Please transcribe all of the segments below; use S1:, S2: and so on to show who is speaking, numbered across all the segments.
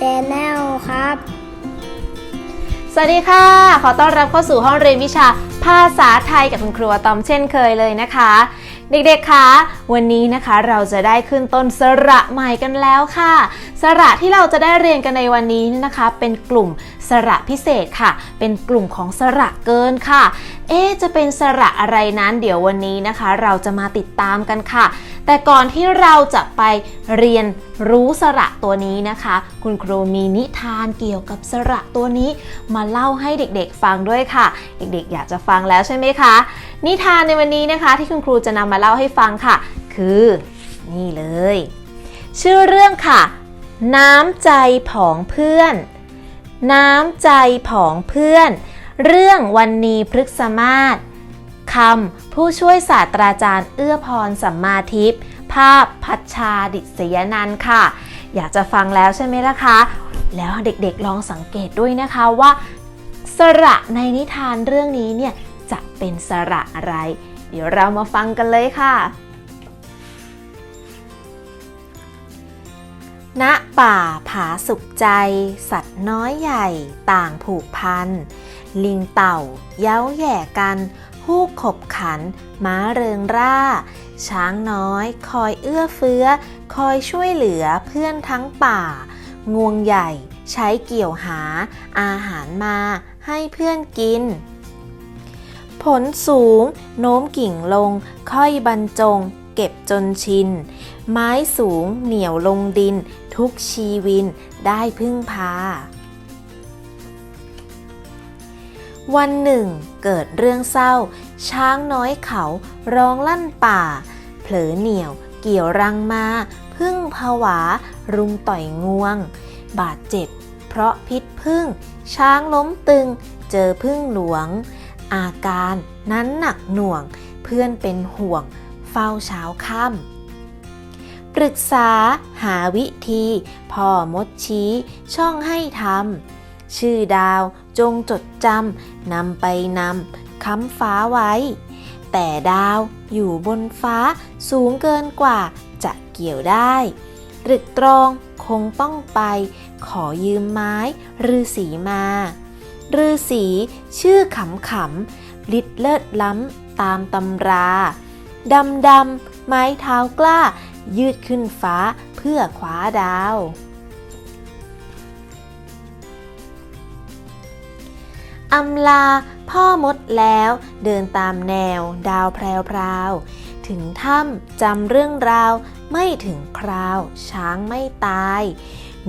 S1: แนลครับ
S2: สวัสดีค่ะ ขอต้อนรับเข้าสู่ห้องเรียนวิชาภาษาไทยกับคุณครูอะตอมเช่นเคยเลยนะคะ เด็กๆ คะ วันนี้นะคะเราจะได้ขึ้นต้นสระใหม่กันแล้วค่ะ สระที่เราจะได้เรียนกันในวันนี้นะคะ เป็นกลุ่ม สระพิเศษค่ะ เป็นกลุ่มของสระเกินค่ะ เอ๊จะเป็นสระอะไรนั้นเดี๋ยววันนี้นะคะ เราจะมาติดตามกันค่ะ แต่ก่อนที่เราจะไปเรียนรู้สระตัวนี้นะคะ คุณครูมีนิทานเกี่ยวกับสระตัวนี้มาเล่าให้เด็กๆฟังด้วยค่ะ เด็กๆ อยากจะฟังแล้วใช่ไหมคะ นิทานในวันนี้นะคะ ที่คุณครูจะนำมาเล่าให้ฟังค่ะ คือ นี่เลย ชื่อเรื่องค่ะ น้ำใจผองเพื่อน น้ำใจผองเพื่อน เรื่องวันนีพฤกษมาศคำผู้ช่วยศาสตราจารย์เอื้อพรสัมมาทิพย์ภาพพัชชาดิษยนันค่ะ อยากจะฟังแล้วใช่ไหมล่ะคะ แล้วเด็กๆลองสังเกตด้วยนะคะว่า สระในนิทานเรื่องนี้เนี่ยจะเป็นสระอะไร เดี๋ยวเรามาฟังกันเลยค่ะ ณป่าผาสุขใจ สัตว์น้อยใหญ่ต่างผูกพัน ลิงเต่า เย้าแย่กันฮูกขบขัน ม้าเริงร่า ช้างน้อย คอยเอื้อเฟื้อ คอยช่วยเหลือเพื่อนทั้งป่า งวงใหญ่ใช้เกี่ยวหา อาหารมาให้เพื่อนกิน ผลสูง โน้มกิ่งลง ค่อยบรรจง เก็บจนชิน ไม้สูงเหนียวลงดิน ทุกชีวินได้พึ่งพา วันหนึ่ง เกิดเรื่องเศร้า ช้างน้อยเขาร้องลั่นป่า เผลอเหนียวเกี่ยวรังมา พึ่งผวา รุมต่อยงวง บาดเจ็บ เพราะพิษพึ่ง ช้างล้มตึง เจอพึ่งหลวง อาการนั้นหนักหน่วง เพื่อนเป็นห่วง เฝ้าเช้าค่ำ ปรึกษาหาวิธี พ่อมดชี้ ช่องให้ทำชื่อดาวจงจดจำนำไปนำค้ำฟ้าไว้ แต่ดาวอยู่บนฟ้าสูงเกินกว่าจะเกี่ยวได้ตรึกตรองคงต้องไป ขอยืมไม้ฤาษีมาฤาษีชื่อขำขำลิดเลิศล้ำตามตำราดำดำไม้เท้ากล้า ยืดขึ้นฟ้าเพื่อคว้าดาว อำลาพ่อมดแล้วเดินตามแนวดาวแพรวถึงถ้ำจำเรื่องราวไม่ถึงคราว ช้างไม่ตาย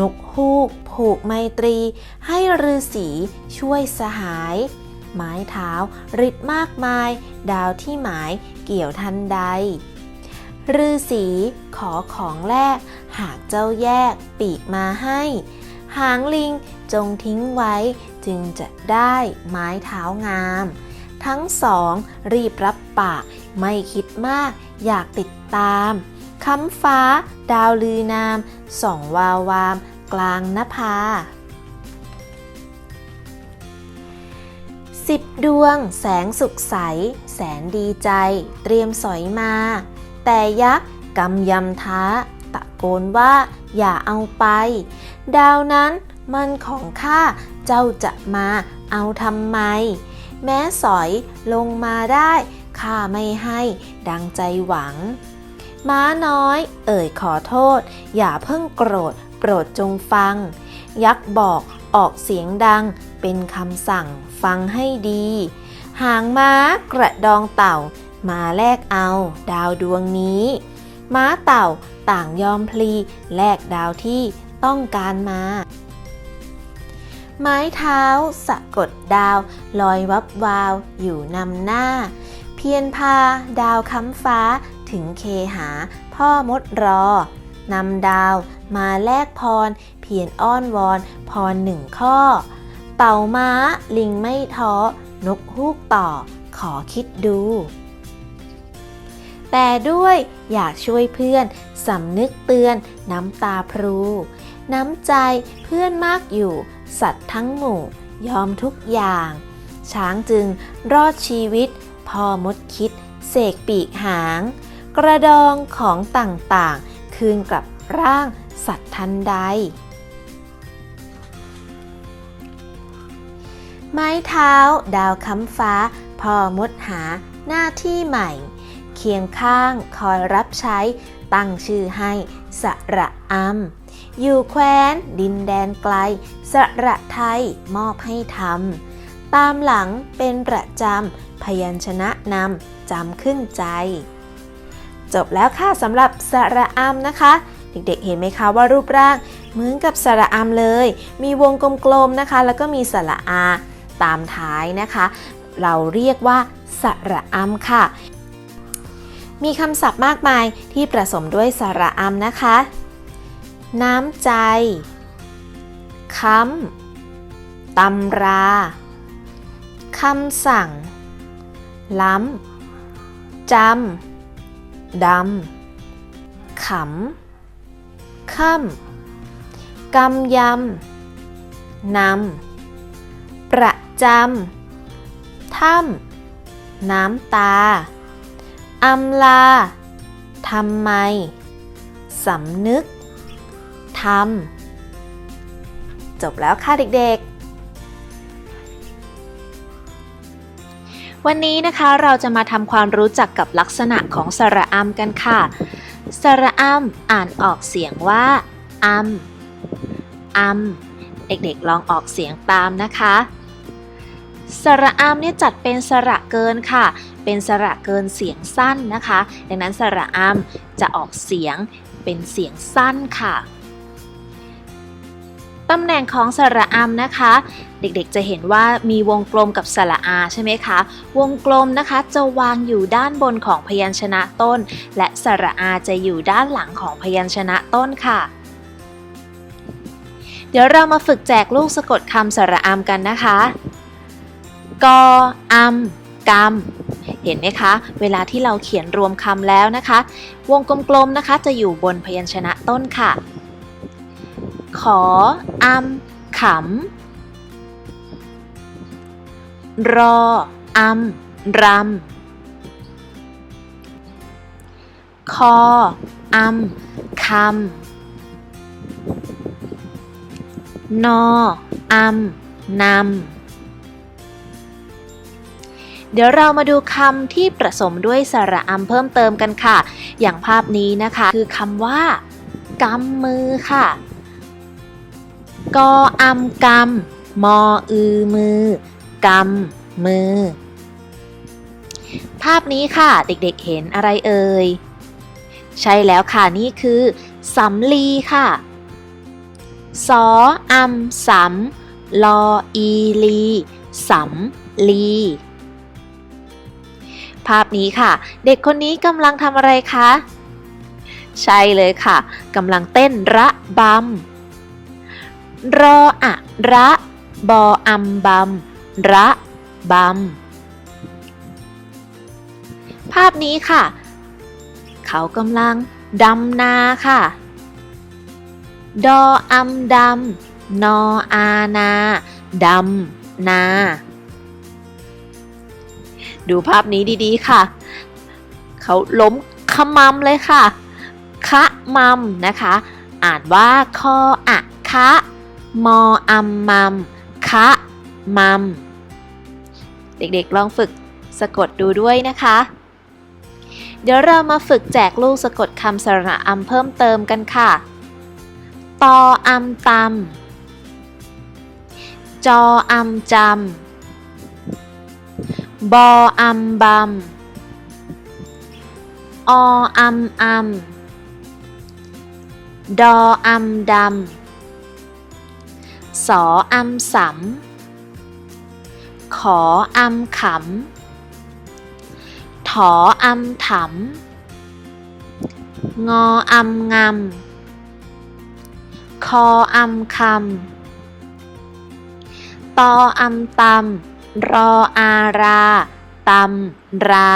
S2: นกฮูก ผูกไมตรี ให้ฤาษีช่วยสหาย ไม้เท้าฤทธิ์มากมาย ดาวที่หมายเกี่ยวทันใด ฤาษีขอของแลกหากเจ้าแยกปีกมาให้ หางลิงจงทิ้งไว้จึงจะได้ไม้เท้างาม ทั้งสองรีบรับปากไม่คิดมากอยากติดตามค้ำฟ้า ดาวลือนามส่องวาววาม กลางนภาสิบดวงแสงสุขใส แสนดีใจ เตรียมสอยมา แต่ยักษ์กำยำท้า ตะโกนว่าอย่าเอาไป ดาวนั้นมันของข้าเจ้าจะมาเอาทำไม แม้สอยลงมาได้ข้าไม่ให้ดังใจหวัง ม้าน้อย เอ่ยขอโทษ อย่าเพิ่งโกรธ โปรดจงฟัง ยักษ์บอกออกเสียงดังเป็นคำสั่งฟังให้ดี หางม้ากระดองเต่า มาแลกเอา ดาวดวงนี้ ม้าเต่าต่างยอมพลีแลกดาวที่ต้องการมา ไม้เท้าสะกดดาว ลอยวับวาวอยู่นำหน้า เพียนพาดาวค้ำฟ้าถึงเคหาพ่อมดรอนำดาวมาแลกพร เพียนอ้อนวอน พรหนึ่งข้อ เต่าม้าลิงไม่ท้อ นกฮูกต่อ ขอคิดดู แต่ด้วยอยากช่วยเพื่อนสำนึกเตือนน้ำตาพลูน้ำใจเพื่อนมากอยู่ สัตว์ทั้งหมู่ยอมทุกอย่าง ช้างจึงรอดชีวิต พอมดคิด เสกปีกหาง กระดองของต่างๆ คืนกลับร่างสัตว์ทันใด ไม้เท้า ดาวค้ำฟ้า พอมดหาหน้าที่ใหม่ เคียงข้างคอยรับใช้ ตั้งชื่อให้สระอำอยู่แคว้น ดินแดนไกล สระไทยมอบให้ทำตามหลังเป็นประจำพยัญชนะนำจำขึ้นใจ จบแล้วค่ะสำหรับสระอำนะคะเด็กๆ เห็นไหมคะว่ารูปร่างเหมือนกับสระอำเลย มีวงกลมๆนะคะ แล้วก็มีสระอาตามท้ายนะคะ เราเรียกว่าสระอำค่ะ มีคำศัพท์มากมายที่ผสมด้วยสระอำนะคะ น้ำใจ ค้ำ ตำรา คำสั่ง ล้ำ จำ ดำ ขำ ค่ำ กำยำ นำ ประจำ ถ้ำ น้ำตา อำลา ทำไม สำนึก ทำ จบแล้วค่ะเด็กๆวันนี้นะคะเราจะมาทำความรู้จักกับลักษณะของสระอัมกันค่ะ สระอัมอ่านออกเสียงว่าอัมอัมเด็กๆลองออกเสียงตามนะคะ สระอามเนี่ยจัดเป็นสระเกินค่ะ เป็นสระเกินเสียงสั้นนะคะ ดังนั้นสระอามจะออกเสียงเป็นเสียงสั้นค่ะตำแหน่งของสระอามนะคะ เด็กๆจะเห็นว่ามีวงกลมกับสระอาใช่ไหมคะ วงกลมนะคะจะวางอยู่ด้านบนของพยัญชนะต้น และสระอาจะอยู่ด้านหลังของพยัญชนะต้นค่ะ เดี๋ยวเรามาฝึกแจกลูกสะกดคำสระอามกันนะคะ กออัมกำเห็นไหมคะ เวลาที่เราเขียนรวมคำแล้วนะคะ วงกลมๆนะคะ จะอยู่บนพยัญชนะต้นค่ะ ขออัมขำรออัมรำคออัมคำนออัมนำ เดี๋ยวเรามาดูคำที่ผสมด้วยสระอัมเพิ่มเติมกันค่ะ อย่างภาพนี้นะคะ คือคำว่ากำมือค่ะ กออัมกำมออือมือกำมือ ภาพนี้ค่ะเด็กๆเห็นอะไรเอ่ย ใช่แล้วค่ะนี่คือสำลีค่ะ สออัมสำลออีลีสำลี ภาพนี้ค่ะ เด็กคนนี้กำลังทำอะไรคะ ใช่เลยค่ะกำลังเต้นระบำรออะระบออัมบัมระบำภาพนี้ค่ะ เขากำลังดำนาค่ะ ดออัมดำนออานาดำนา ดูภาพนี้ดีๆค่ะ เขาล้มขมำเลยค่ะ คะมัมนะคะ อ่านว่าคออะคะมออัมมัมคะมัม เด็กๆลองฝึกสะกดดูด้วยนะคะ เดี๋ยวเรามาฝึกแจกลูกสะกดคำสระอัมเพิ่มเติมกันค่ะ ตออัมตำจออัมจำ บออัมบัม ออัมอัม ดออัมดำ สออัมสำ ขออัมขำ ถออัมถำ งออัมงำ คออัมคำ ตออัมตำ รออาราตำรา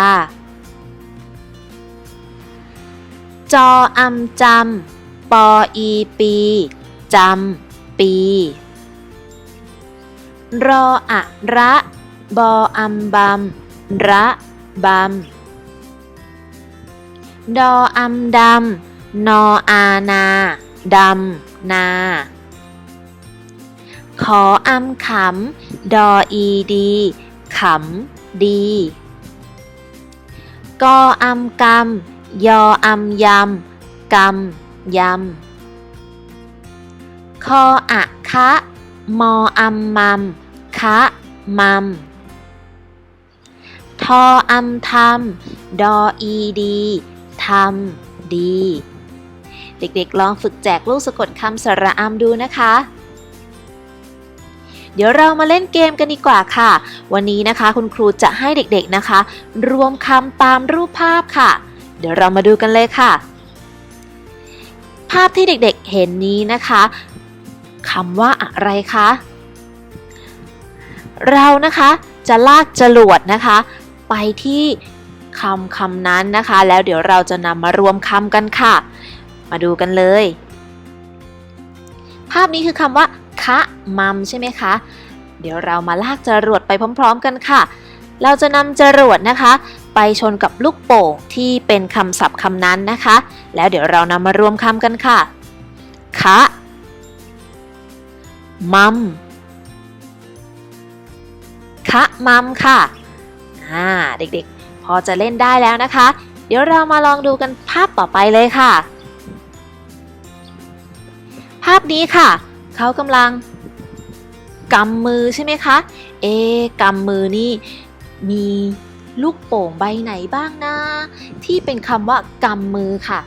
S2: จออัมจำ ปออีปีจำ ปี รออะระ บออัมบัมระบำ ดออัมดำ นออานาดำนา ขออำขำ ดออีดีขำดีกออำกำยออำยำกำยำคออะคะมออำมัมคะมัมทออำทำดออีดีทำดี เด็กๆ ลองฝึกแจกลูกสะกดคำสระอำดูนะคะ เดี๋ยวเรามาเล่นเกมกันดีกว่าค่ะ วันนี้นะคะคุณครูจะให้เด็กๆนะคะ รวมคำตามรูปภาพค่ะ เดี๋ยวเรามาดูกันเลยค่ะ ภาพที่เด็กๆเห็นนี้นะคะคำว่าอะไรคะ เรานะคะจะลากจรวดนะคะ ไปที่คำคำนั้นนะคะ แล้วเดี๋ยวเราจะนำมารวมคำกันค่ะ มาดูกันเลย ภาพนี้คือคำว่า คะมัมใช่ไหมคะ เดี๋ยวเรามาลากจรวดไปพร้อม ๆ กันค่ะ เราจะนำจรวดนะคะ ไปชนกับลูกโป่งที่เป็นคำศัพท์คำนั้นนะคะ แล้วเดี๋ยวเรานำมารวมคำกันค่ะ คะ มัม คะมัมค่ะ อ่า เด็กๆ พอจะเล่นได้แล้วนะคะ เดี๋ยวเรามาลองดูกันภาพต่อไปเลยค่ะ ภาพนี้ค่ะ เขากำลังกำมือใช่ไหมคะ เอกำมือนี่มีลูกโป่งใบไหนบ้างนะ ที่เป็นคำว่ากำมือค่ะ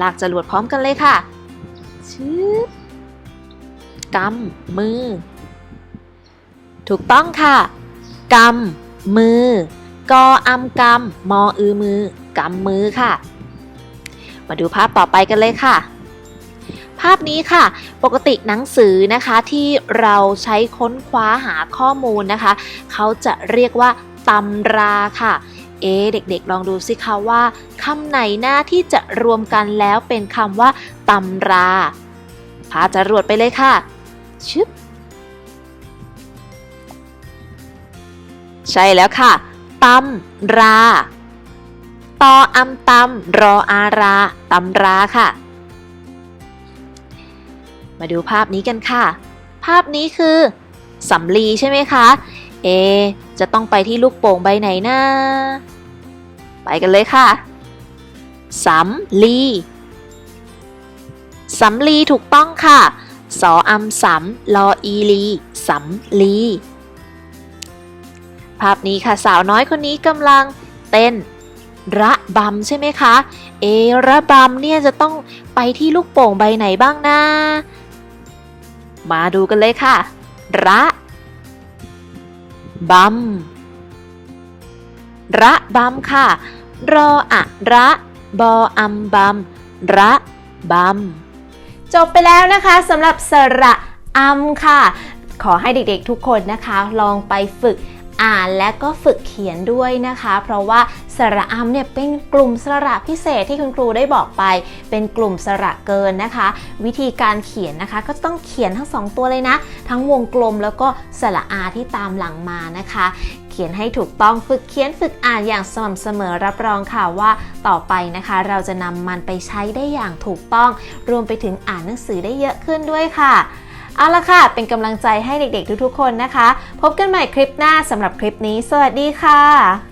S2: ลากจรวดพร้อมกันเลยค่ะชืบกำมือ ถูกต้องค่ะกำมือกออำกำมออือมือกำมือค่ะ มาดูภาพต่อไปกันเลยค่ะ ภาพนี้ค่ะ ปกติหนังสือนะคะที่เราใช้ค้นคว้าหาข้อมูลนะคะ เขาจะเรียกว่าตำราค่ะ เอ๊ะเด็กๆ ลองดูสิคะว่าคำไหนหน้าที่จะรวมกันแล้วเป็นคำว่าตำราพาจรวดไปเลยค่ะ ชึบ ใช่แล้วค่ะตำรา ตออำตำรออาราตำราค่ะ มาดูภาพนี้กันค่ะ ภาพนี้คือสำลีใช่ไหมคะ เอ จะต้องไปที่ลูกโป่งใบไหนนะ ไปกันเลยค่ะสำลีสำลีถูกต้องค่ะสออำสำลออีลีสำลีภาพนี้ค่ะสาวน้อยคนนี้กำลังเต้นระบำใช่ไหมคะ เอระบำเนี่ยจะต้องไปที่ลูกโป่งใบไหนบ้างนะ มาดูกันเลยค่ะ ระบัมระบัมค่ะ รออะระบออัมบัมระบัมจบไปแล้วนะคะสำหรับสระอัมค่ะ ขอให้เด็กๆทุกคนนะคะ ลองไปฝึก อ่านและก็ฝึกเขียนด้วยนะคะ เพราะว่าสระอัมเนี่ยเป็นกลุ่มสระพิเศษที่คุณครูได้บอกไป เป็นกลุ่มสระเกินนะคะ วิธีการเขียนนะคะ ก็ต้องเขียนทั้งสองตัวเลยนะ ทั้งวงกลมแล้วก็สระอาที่ตามหลังมานะคะเขียนให้ถูกต้องฝึกเขียนฝึกอ่านอย่างสม่ำเสมอรับรองค่ะว่าต่อไปนะคะ เราจะนำมันไปใช้ได้อย่างถูกต้อง รวมไปถึงอ่านหนังสือได้เยอะขึ้นด้วยค่ะ เอาละค่ะ เป็นกำลังใจให้เด็กๆทุกๆคนนะคะ พบกันใหม่คลิปหน้าสำหรับคลิปนี้ สวัสดีค่ะ